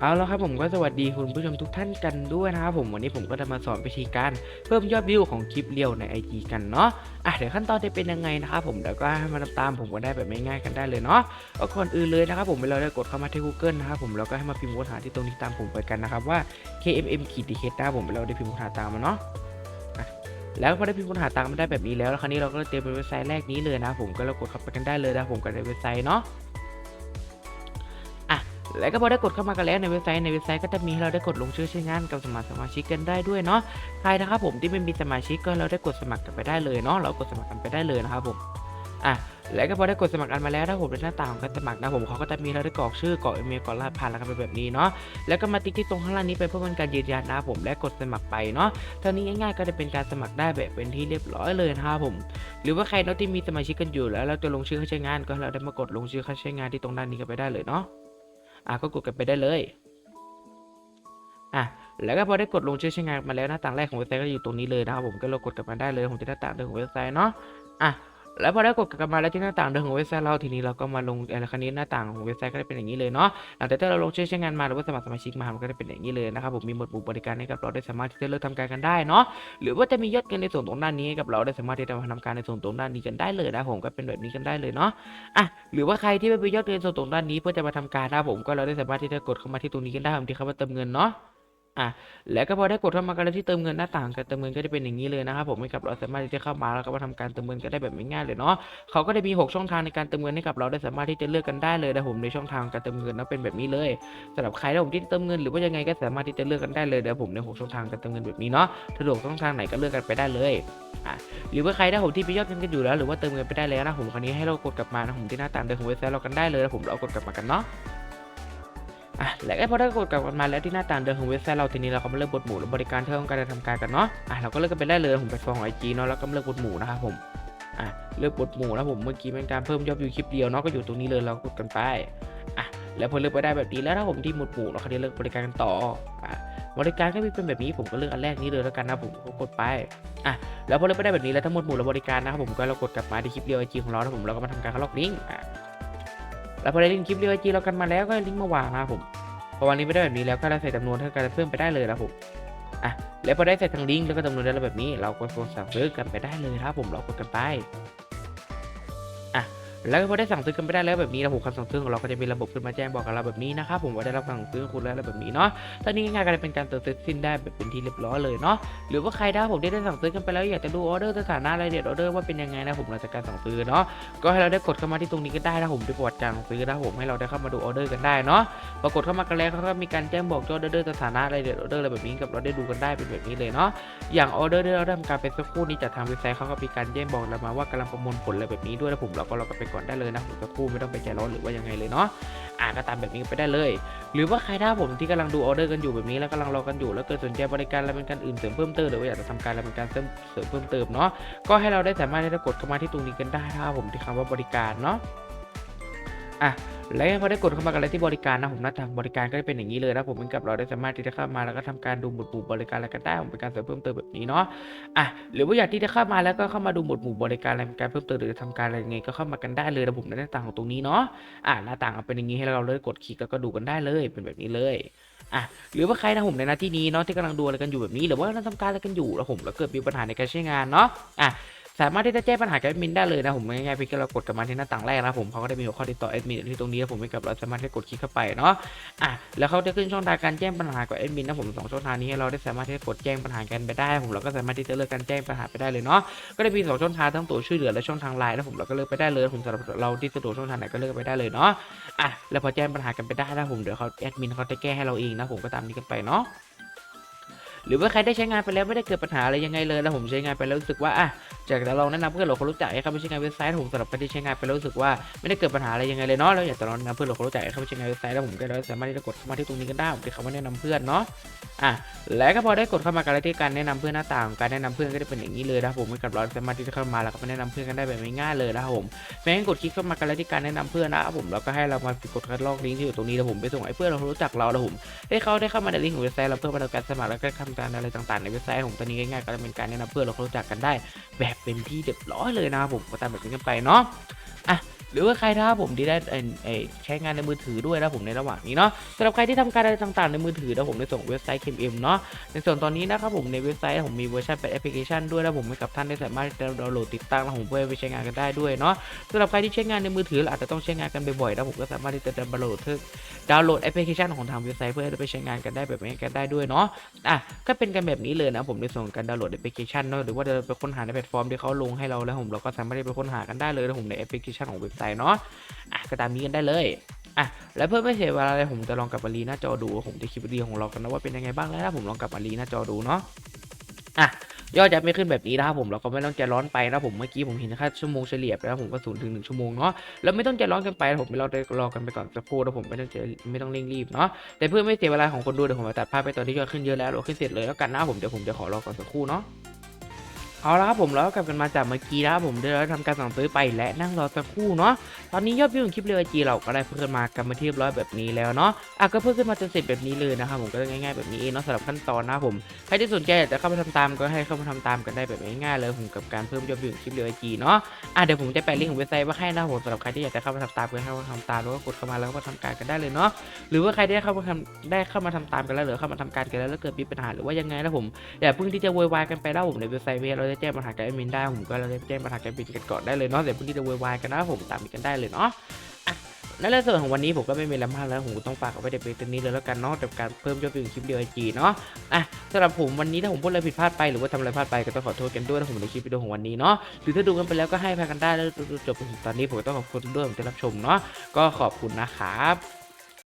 เอาแล้วครับผมก็สวัสดีคุณผู้ชมทุกท่านกันด้วยนะครับผมวันนี้ผมก็จะมาสอนวิธีการเพิ่มยอดวิวของคลิปเรียวใน IG กันเนาะอะเดี๋ยวขั้นตอนจะเป็นยังไงนะครับผมเดี๋ยวก็ให้มาตามผมก็ได้แบบง่ายๆกันได้เลยเนาะก็ก่อนอื่นเลยนะครับผมเราได้กดเข้ามาที่ Google นะครับผมแล้วก็ให้มาพิมพ์ค้นหาที่ตรงนี้ตามผมไปกันนะครับว่า KMM ขีดดีเคนะครับผมเราได้พิมพ์ค้นหาตามมาเนาะแล้วพอได้พิมพ์ค้นหาตามมาได้แบบนี้แล้วแล้วคราวนี้เราก็เตรียมเป็นเว็บไซต์แรกนี้เลยนะผมก็เรากดเข้าไปกันได้เลยนะผมกับเว็บไซต์เนาะ แล้วก็พอได้กดเข้ามากันแล้วในเว็บไซต์ในเว็บไซต์ก็จะมีให้เราได้กดลงชื่อใช้งานกับสมัครสมาชิกกันได้ด้วยเนาะใครนะครับผมที่ไม่มีสมาชิกก็เราได้กดสมัครกันไปได้เลยเนาะเรากดสมัครกันไปได้เลยนะครับผมอะแล้วก็พอได้กดสมัครกันมาแล้วถ้าผมในหน้าต่างของการสมัครนะผมเขาก็จะมีเราได้กรอกชื่อกรอกอีเมลกรอกรหัสผ่านแล้วกันไปแบบนี้เนาะแล้วก็มาติ๊กที่ตรงข้างล่างนี้ไปเพื่อเป็นการยืนยันนะผมและกดสมัครไปเนาะเท่านี้ง่ายๆก็จะเป็นการสมัครได้แบบเป็นที่เรียบร้อยเลยนะครับผม หรือว่าใครเนาะที่มีสมาชิกกันอยู่แล้วเราจะลงชื่อเข้าใช้งานก็เราได้มากดลงชื่อเข้าใช้งานที่ตรงด้านนี้กันไปได้เลยเนาะ อะก็กดกันไปได้เลยอะแล้วก็พอได้กดลงชื่อใช้งานมาแล้วหน้าต่างแรกของเว็บไซต์ก็อยู่ตรงนี้เลยนะครับผมก็เรากดกลับมาได้เลยผมจะหน้าต่างเดิมของเว็บไซต์เนาะอะ แล้วพอได้กดกลับมาแล้วที่หน้าต่างเดิมของเว็บไซต์เราทีนี้เราก็มาลงอะไรคันนี้หน้าต่างของเว็บไซต์ก็จะเป็นอย่างนี้เลยเนาะหลังจากที่เราลงชื่อใช้งานมาหรือว่าสมัครสมาชิกมามันก็จะเป็นอย่างนี้เลยนะครับผมมีหมวดหมู่บริการให้กับเราได้สามารถที่จะเลือกทำการกันได้เนาะหรือว่าจะมียอดเงินในส่วนตรงด้านนี้ให้กับเราได้สามารถที่จะมาทำการในส่วนตรงด้านนี้กันได้เลยนะผมก็เป็นแบบนี้กันได้เลยเนาะอะหรือว่าใครที่ไม่มียอดเงินส่วนตรงด้านนี้เพื่อจะมาทำการนะผมก็เราได้สามารถที่จะกดเข้ามาที่ตรงนี้กันได้ผมที่คำว่าเติมเงินเนาะ อะแล้วก็พอได้กดเข้ามากันแล้วที่เติมเงินหน้าต่างการเติมเงินก็จะเป็นอย่างนี้เลยนะครับผมให้กับเราสามารถที่จะเข้ามาแล้วก็มาทำการเติมเงินกันได้แบบง่ายๆเลยเนาะเขาก็จะมี 6 ช่องทางในการเติมเงินให้กับเราได้สามารถที่จะเลือกกันได้เลยนะผมในช่องทางการเติมเงินนะเป็นแบบนี้เลยสำหรับใครนะผมที่เติมเงินหรือว่ายังไงก็สามารถที่จะเลือกกันได้เลยนะผมใน 6 ช่องทางการเติมเงินแบบนี้เนาะสะดวกช่องทางไหนก็เลือกกันไปได้เลยอะหรือว่าใครนะผมที่มียอดเงินกันอยู่แล้ว หรือว่าเติมเงินไปได้แล้วนะผมคราวนี้ให้เรากดกลับมานะผมที่หน้าต่างเดิมของเว็บไซต์เรากันได้เลยนะผมเรากดกลับมากันเนาะ อะแล้วพอได้กดกลับมาแล้วที่หน้าต่างเดิมของเว็บไซต์เราทีนี้เราก็มาเลือกบทหมู่และบริการที่ต้องการจะทำการกันเนาะอะเราก็เลือกกันไปได้เลยผมไปฟองของไอจีเนาะแล้วก็เลือกบทหมู่นะครับผมอะเลือกบทหมู่แล้วผมเมื่อกี้เป็นการเพิ่มยอดวิวคลิปเดียวเนาะก็อยู่ตรงนี้เลยเรากดกันไปอะแล้วพอเลือกไปได้แบบนี้แล้วถ้าผมที่หมวดหมู่เราก็ได้เลือกบริการกันต่ออะบริการก็มีเป็นแบบนี้ผมก็เลือกอันแรกนี้เลยแล้วกันนะผมก็กดไปอะแล้วพอเลือกไปได้แบบนี้แล้วทั้งหมดหมู่และบริการนะครับผมก็เรากดกลับมาที่คลิปเดียวไอจีของเราแล้วผมเราก็มาทำการเข้าล็อกลิงก์อะ แล้วพอได้ลิงก์คลิปเรียวจีเรากันมาแล้วก็ลิงก์มาวางนะผมพอวันนี้ไม่ได้แบบนี้แล้วก็เราใส่จำนวนเท่ากันเพิ่มไปได้เลยนะผมอะแล้วพอได้ใส่ทั้งลิงก์แล้วก็จำนวนได้แล้วแบบนี้ เราก็กดสั่งซื้อกันไปได้เลยครับผมเรากดกันไป แล้วพอได้สั่งซื้อกันไปได้แล้วแบบนี้นะผมคำสั่งซื้อของเราก็จะมีระบบขึ้นมาแจ้งบอกกับเราแบบนี้นะครับผมว่าได้รับสั่งซื้อคุณแล้วแบบนี้เนาะตอนนี้งายๆก็จะเป็นการเติมเสร็จสิ้นได้แบบเป็นที่เรียบร้อยเลยเนาะหรือว่าใครได้ผมได้ได้สั่งซื้อกันไปแล้วอยากจะดูออเดอร์สถานะรายละเอียดออเดอร์ว่าเป็นยังไงนะผมหลังจากการสั่งซื้อเนาะก็ให้เราได้กดเข้ามาที่ตรงนี้ก็ได้นะผมที่ประวัติการสั่งซื้อนะผมให้เราได้เข้ามาดูออเดอร์กันได้เนาะปรากฏเข้ามากันแล้วเขาก็มีการแจ้งบอกยอดออเดอร์สถานะรายละเอียดออเดอร์อะไรแบบนี้กับเราได้ดูกันได้เป็นแบบนี้เลยเนาะอย่างออเดอร์ที่เราได้ทำการเป็นสักครู่นี้จากทางเว็บไซต์เขาก็มีการแจ้งบอกเรามาว่ากำลังประมวลผลอะไรแบบนี้ด้วยแล้วผมเราก็เรอกันไปก่อนได้เลยนะผมสักครู่ไม่ต้องไปใจร้อนหรือว่ายังไงเลยเนาะอ่าก็ตามแบบนี้ไปได้เลย หรือว่าใครถ้าผมที่กำลังดูออเดอร์กันอยู่แบบนี้แล้วกำลังรอกันอยู่แล้วเกิดสนใจบริการอะไรเป็นการอื่นเสริมเพิ่มเติมหรือว่าอยากจะทำการอะไรเป็นการเสริมเสริมเพิ่มเติมเนาะก็ให้เราได้สามารถได้กดเข้ามาที่ตรงนี้กันได้ถ้าผมที่คำว่าบริการเนาะอะ แล้วพอได้กดเข้ามากันแล้วที่บริการนะผมหน้าทางบริการก็จะเป็นอย่างนี้เลยนะผมเหมือนกับเราได้สามารถที่จะเข้ามาแล้วก็ทำการดูหมวดหมู่บริการอะไรกันได้ผมเป็นการเสริมเพิ่มเติมแบบนี้เนาะอะหรือว่าอยากที่จะเข้ามาแล้วก็เข้ามาดูหมวดหมู่บริการอะไรเป็นการเพิ่มเติมหรือทำการอะไรยังไงก็เข้ามากันได้เลยนะผมในหน้าต่างของตรงนี้เนาะอะหน้าต่างเป็นอย่างนี้ให้เราเลยกดคลิกแล้วก็ดูกันได้เลยเป็นแบบนี้เลยอะหรือว่าใครนะผมในหน้าที่นี้เนาะที่กำลังดูอะไรกันอยู่แบบนี้ หรือว่ากำลังทำการอะไรกันอยู่แล้วผมแล้วเกิดมีปัญหาในการใช้งานเนาะอะ สามารถที่จะแจ้งปัญหากับแอดมินได้เลยนะผมง่ายๆเพียงแค่เรากดกลับมาที่หน้าต่างแรกนะผมเขาก็ได้มีหัวข้อติดต่อแอดมินที่ตรงนี้นะผมไม่กับเราสามารถที่จะกดคลิกเข้าไปเนาะอะแล้วเขาจะขึ้นช่องทางการแจ้งปัญหากับแอดมินนะผมสองช่องทางนี้เราได้สามารถที่จะกดแจ้งปัญหากันไปได้ ผมเราก็สามารถที่จะเลือกการแจ้งปัญหาไปได้เลยเนาะก็ได้มีสองช่องทางทั้งตัวช่วยเหลือและช่องทางไลน์นะผมเราก็เลือกไปได้เลยผมสำหรับเราที่สะดวกช่องทางไหนก็เลือกไปได้เลยเนาะอะแล้วพอแจ้งปัญหากันไปได้นะผมเดี๋ยวเขาแอดมินเขาจะแก้ให้เราเองนะผมก็ตามนี้กันไปเนาะ หรือว่าใครได้ใช้งานไปแล้วไม่ได้เกิดปัญหาอะไรยังไงเลยแล้วผมใช้งานไปแล้วรู้สึกว่าอะจากเราลองแนะนำเพื่อนเราคนรู้จักให้เขาไปใช้งานเว็บไซต์ผมสำหรับใครที่ใช้งานไปแล้วรู้สึกว่าไม่ได้เกิดปัญหาอะไรยังไงเลยเนาะแล้วอยากจะลองแนะนำเพื่อนเราคนรู้จักให้เขาไปใช้งานเว็บไซต์แล้วผมก็ได้สามารถที่จะกดเข้ามาที่ตรงนี้กันได้ผมที่เขามาแนะนำเพื่อนเนาะอะแล้วก็พอได้กดเข้ามากันแล้วที่การแนะนำเพื่อนหน้าต่างการแนะนำเพื่อนก็จะเป็นอย่างนี้เลยนะผมไม่กับเราสามารถที่จะเข้ามาแล้วก็มาแนะนำเพื่อนกันได้แบบง่ายๆเลยนะครับผมแม้กดคลิกเข้ามากันแล้วที่การแนะนำเพื่อนนะครับผมแล้วก็ให้เรามากดคัดลอกลิงก์ที่อยู่ตรงนี้แล้วผมไปส่งให้เพื่อนเราคนรู้จักเราแล้วผมให้เขาได้เข้ามาในลิงก์ของเว็บไซต์เราเพื่อมาทำการสมัครแล้วก็ทำการอะไรต่างๆในเว็บไซต์ของตอนนี้ง่ายๆก็จะเป็นการแนะนำเพื่อนเราคนรู้จักกันได้ แบบเป็นที่เรียบร้อยเลยนะครับผมก็ตามแบบนี้กันไปเนาะ หรือว่าใครนะครับผมที่ได้เอ่อเอ่อใช้งานในมือถือด้วยนะผมในระหว่างนี้เนาะสำหรับใครที่ทำการอะไรต่างๆในมือถือนะผมในส่งเว็บไซต์ KMM เนาะในส่วนตอนนี้นะครับผมในเว็บไซต์ผมมีเวอร์ชันเป็นแอปพลิเคชันด้วยนะผมให้กับท่านได้สามารถดาวน์โหลดติดตั้งแล้วผมเพื่อไปใช้งานกันได้ด้วยเนาะสำหรับใครที่ใช้งานในมือถืออาจจะต้องใช้งานกันบ่อยๆนะผมก็สามารถที่จะดาวน์โหลดดาวน์โหลดแอปพลิเคชันของทางเว็บไซต์เพื่อไปใช้งานกันได้แบบนี้กันได้ด้วยเนาะอะก็เป็นกันแบบนี้เลยนะผมในส่วนของการดาวน์โหลดแอปพลิเคชันเนาะหรือว่าจะไปค้นหาในแพลตฟอร์มที่เขาลงให้เราแล้วผมเราก็สามารถที่ไปค้นหากันได้เลยนะผมในแอปพลิเคชันของเว็บไซต์เนาะอะก็ตามนี้กันได้เลยอะแล้วเพื่อไม่เสียเวลาเลยผมจะลองกลับมารีหน้าจอดูผมจะคลิปวิดีโอของเรากันนะว่าเป็นยังไงบ้างแล้วนะผมลองกลับมารีหน้าจอดูเนาะอะยอดจะไม่ขึ้นแบบนี้นะครับผมเราก็ไม่ต้องใจร้อนไปนะผมเมื่อกี้ผมเห็นค่าชั่วโมงเฉลี่ยไปแล้วผมก็ศูนย์ถึงหนึ่งชั่วโมงเนาะแล้วไม่ต้องใจร้อนกันไปนะผมเราได้รอกันไปก่อนสักครู่นะผมไม่ต้องไม่ต้องเร่งรีบเนาะแต่เพื่อไม่เสียเวลาของคนดูเดี๋ยวผมจะตัดภาพไปตอนที่ยอดขึ้นเยอะแล้วเราขึ้นเสร็จเลยแล้วกันนะผมเดี๋ยวผมจะขอรอก่อนสักครู่เนาะ เอาละครับผมแล้วก็กลับกันมาจากเมื่อกี้นะครับผมได้ทำการสั่งซื้อไปและนั่งรอสักครู่เนาะตอนนี้ยอดวิวของคลิปเรือจีเราก็ได้เพิ่มมากันมาที่เรียบร้อยแบบนี้แล้วเนาะอะก็เพิ่มขึ้นมาจนเสร็จแบบนี้เลยนะครับผมก็ง่ายๆแบบนี้เนาะสำหรับขั้นตอนนะครับผมใครที่สนใจอยากจะเข้ามาทำตามก็ให้เข้ามาทำตามกันได้แบบง่ายๆเลยผมกับการเพิ่มยอดวิวของคลิปเรือจีเนาะอะเดี๋ยวผมจะแปะลิงก์ของเว็บไซต์ไว้ให้นะครับผมสำหรับใครที่อยากจะเข้ามาทำตามก็ให้เข้ามาทำตามแล้วก็กดเข้ามาแล้วก็มาทำการกันได้เลยเนาะหรือว่าใครได้เข้ามาทำได้เข้ามาทำตามกันแล้วหรือเข้ามาทำการกันแล้วแล้วเกิดมีปัญหาหรือว่ายังไงนะผมอย่าเพิ่งที่จะโวยวายกันไปแล้วผมในเว็บไซต์เราจะแจ้งปัญหากับแอดมินได้ผมก็เราจะแจ้งปัญหากับแอดมินกันก่อนได้เลยเนาะอย่าเพิ่งที่จะโวยวายกันนะผมตามกันได้เลยเนาะอะและในส่วนของวันนี้ผมก็ไม่มีอะไรมากแล้วผมต้องฝากเอาไว้ในเบรกตรงนี้เลยแล้วกันเนาะกับการเพิ่มยอดวิวคลิปเดียวไอจีเนาะอะสำหรับผมวันนี้ถ้าผมพูดอะไรผิดพลาดไปหรือว่าทำอะไรพลาดไปก็ต้องขอโทษกันด้วยนะผมในคลิปวิดีโอของวันนี้เนาะหรือถ้าดูกันไปแล้วก็ให้พากันได้แล้วจบจนถึงตอนนี้ผมก็ต้องขอบคุณด้วยผมที่รับชมเนาะก็ขอบคุณนะครับ